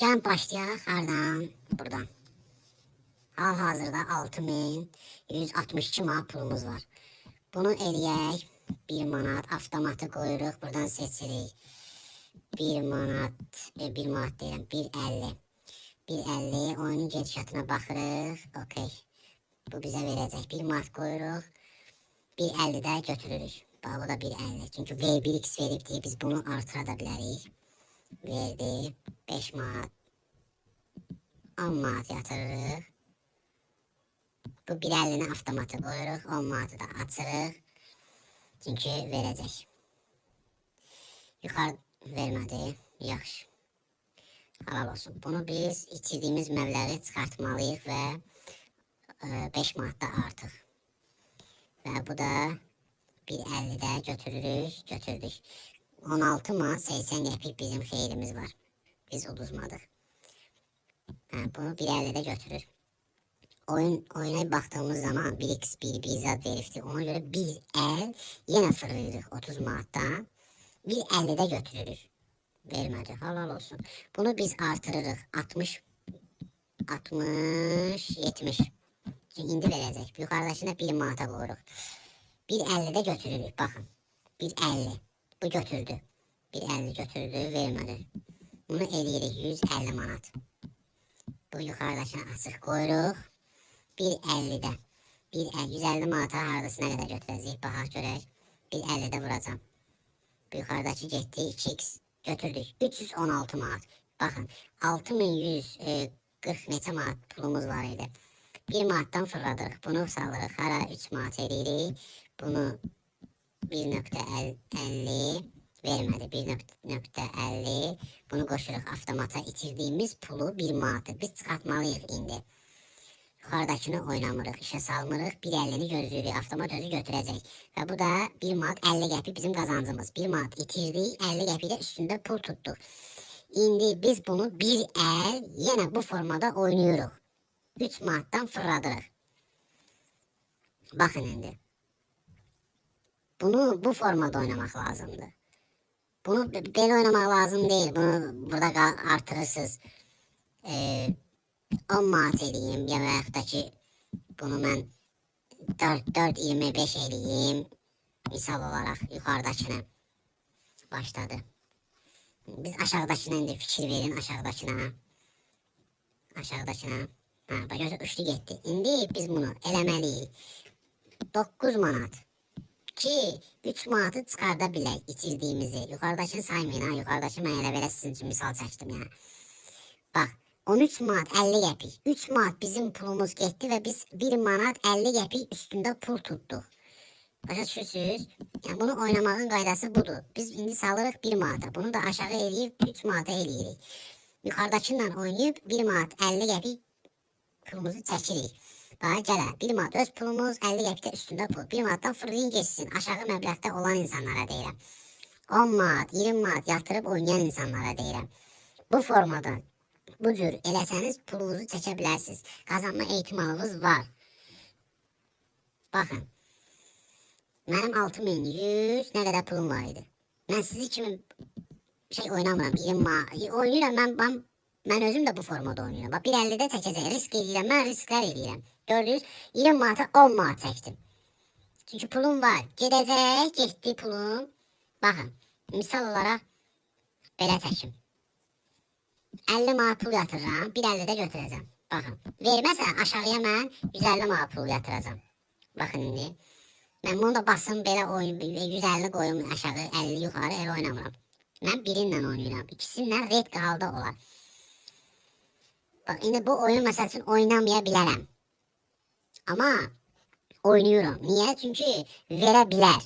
Gəlin başlayaq hardan? Buradan. Hal-hazırda 6162 manat pulumuz var. Bunu eləyək. 1 manat avtomatı qoyuruq. Buradan seçirik. 1 manat, e, 1 manat deyirəm, 1.50. 1.50 oyunun gedişatına baxırıq. Okey. Bu bizə verəcək. 1 manat qoyuruq. 1.50 də götürürük. Bax bu da 1.50. Çünki V1x verib deyə biz bunu artıra da bilərik. Verdi. 5 manat. 10 manat yatırırıq. Bu 1.50-ni avtomata qoyuruq. 10 manatı da açırıq. Çünki verəcək. Yuxarı vermədi. Yaxşı. Halal olsun. Bunu biz itirdiyimiz məbləği çıxartmalıyıq və 5 manat da artıq. Və bu da 1.50-də götürürük, götürdük. 16 manat 80 qəpik bizim xeyrimiz var. Biz uduzmadıq. Hə, bunu 1.50-də götürür. Oyun oyuna baktığımız zaman 1x1 bir zat verifti. Ona göre bir el yine fırlıyorduk 30 manattan. Bir elde de götürürüz. Vermedi. Halal olsun. Bunu biz artırırıq. 60 60 70. Çünkü indi verəcək. Yukarıdakına 1 manata qoyuruq. 1.50 də götürürük. Baxın. 1.50. Bu götürdü. 1.50 götürdü. Vermədi. Bunu eləyirik. 150 manat. Bu yukarıdakına açıq qoyuruq. 1.50'də. 1.50 150 manata hardasına qədər götürəcəyik. Baxaq görək. 1.50-də vuracam. Bu yuxarıdakı getdi 2x götürdük. 316 manat. Baxın 6140 neçə manat pulumuz var idi. 1 manatdan fırladırıq. Bunu salırıq. Hara 3 manat eləyirik. Bunu 1.50 vermədi. 1.50 bunu qoşuruq avtomata itirdiyimiz pulu 1 manatı. Biz çıxartmalıyıq indi. Yuxarıdakını oynamırıq, işə salmırıq. 1.50-ni gözləyirik, avtomat özü götürəcək. Və bu da 1 manat 50 qəpik bizim qazancımız. 1 manat itirdik, 50 qəpik də üstündə pul tutduq. İndi biz bunu bir əl yenə bu formada oynayırıq. 3 manatdan fırladırıq. Baxın indi. Bunu bu formada oynamaq lazımdır. Bunu b- belə oynamaq lazım deyil. Bunu burada artırırsınız. Eee 10 manat eləyim ya və yaxud da ki bunu mən 4 4 25 eləyim misal olaraq yuxarıdakına başladı. Biz aşağıdakına indi fikir verin aşağıdakına. Aşağıdakına. Ha, görürsən üçlü getdi. İndi biz bunu eləməliyik. 9 manat ki 3 manatı çıxarda bilək itirdiyimizi. Yuxarıdakını saymayın ha. Yuxarıdakı mən elə belə sizin üçün misal çəkdim ya. Bax 13 manat 50 qəpik. 3 manat bizim pulumuz getdi və biz 1 manat 50 qəpik üstündə pul tutduq. Başa düşürsünüz? Yəni bunu oynamağın qaydası budur. Biz indi salırıq 1 manata. Bunu da aşağı eləyib 3 manata eləyirik. Yuxarıdakından oynayıb 1 manat 50 qəpik pulumuzu çəkirik. Gələ 1 manat öz pulumuz 50 qəpik də üstündə pul. 1 manatdan fırlayın geçsin. Aşağı məbləğdə olan insanlara deyirəm. 10 manat, 20 manat yatırıb oynayan insanlara deyirəm. Bu formada bu cür eləsəniz pulunuzu çəkə bilərsiniz. Qazanma ehtimalınız var. Baxın. Mənim 6100 nə qədər pulum var idi. Mən sizi kimi şey oynamıram. 20 ma oynayıram mən, mən mən özüm də bu formada oynayıram. Bax 1.50-də çəkəcək. Risk edirəm. Mən risklər edirəm. Gördünüz? 20 manata 10 manat çəkdim. Çünki pulum var. Gedəcək, getdi pulum. Baxın. Misal olaraq belə çəkim. 50 manat pul yatırıram, 1.50 də götürəcəm. Baxın. Verməsə aşağıya mən 150 manat pul yatıracam. Baxın indi. Mən bunu da basım belə oyun 150 qoyum aşağı, 50 yuxarı elə oynamıram. Mən birinlə oynayıram. İkisindən red qaldı olar. Bax indi bu oyun məsəl üçün oynamaya bilərəm. Amma oynayıram. Niyə? Çünki verə bilər.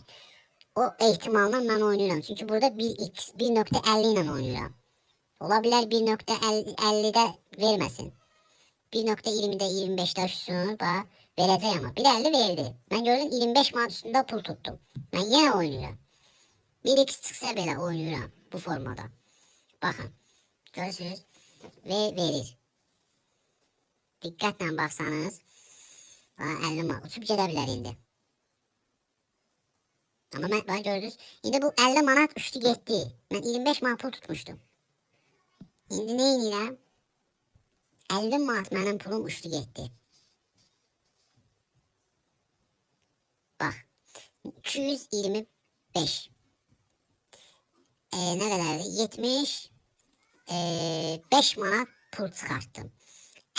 O ehtimalla mən oynayıram. Çünki burada 1x 1.50 ilə oynayıram. Ola bilər 1.50-də verməsin. 1.20-də 25-də uçsun, bax, verəcək amma. 1.50 verdi. Mən gördüm 25 manat üstündə pul tutdum. Mən yenə oynayıram. 1x çıxsa belə oynayıram bu formada. Baxın, görürsünüz? Və verir. Diqqətlə baxsanız, bax, 50 manat uçub gedə bilər indi. Amma mən bax gördünüz, indi bu 50 manat uçdu getdi. Mən 25 manat pul tutmuşdum. İndi nə edirəm? 50 manat mənim pulum uçdu getdi. Bax. 225. E, nə qədərdir? 70 e, 5 manat pul çıxartdım.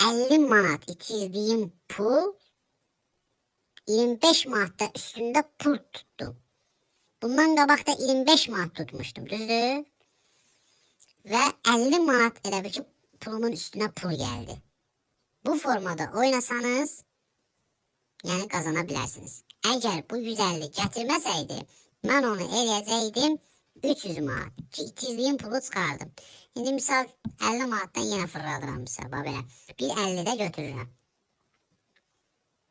50 manat itirdiyim pul 25 manatda üstündə pul tuttum. Bundan qabaq da 25 manat tutmuştum, düzdür? Və 50 manat elə bil ki, pulumun üstünə pul gəldi. Bu formada oynasanız, yəni qazana bilərsiniz. Əgər bu 150 gətirməsəydi, mən onu eləyəcəkdim 300 manat ki, itirdiyim pulu çıxardım. İndi misal 50 manatdan yenə fırladıram misal, bax belə. Bir 50 də götürürəm.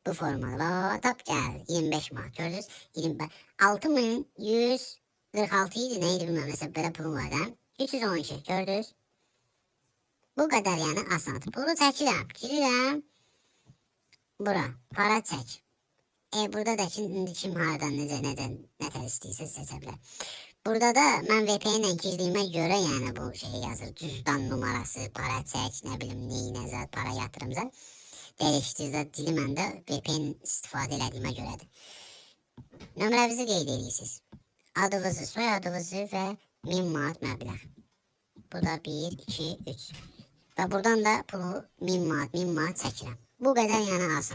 Bu formada. Tap geldi. 25 manat. Gördünüz? 25. 6146 idi. Neydi bilmem. Mesela böyle pulum var. ha? 312. Gördünüz? Bu kadar yani asan. Pulu çəkirəm. Girirəm. Bura. Para çək. E burada da kim, indi kim hardan necə necə nətər istəyirsə seçə bilər. Burada da mən VPN ilə girdiyimə görə yəni bu şey yazır. Cüzdan numarası, para çək, nə bilim, neyinə zət, para yatırım dəyişdirdə dili məndə VPN istifadə elədiyimə görədir. Nömrənizi qeyd edirsiniz. Adınızı, soyadınızı və 1000 manat məbləğ. Bu da 1, 2, 3. Və buradan da pulu 1000 manat, 1000 manat çəkirəm. Bu qədər yəni asan.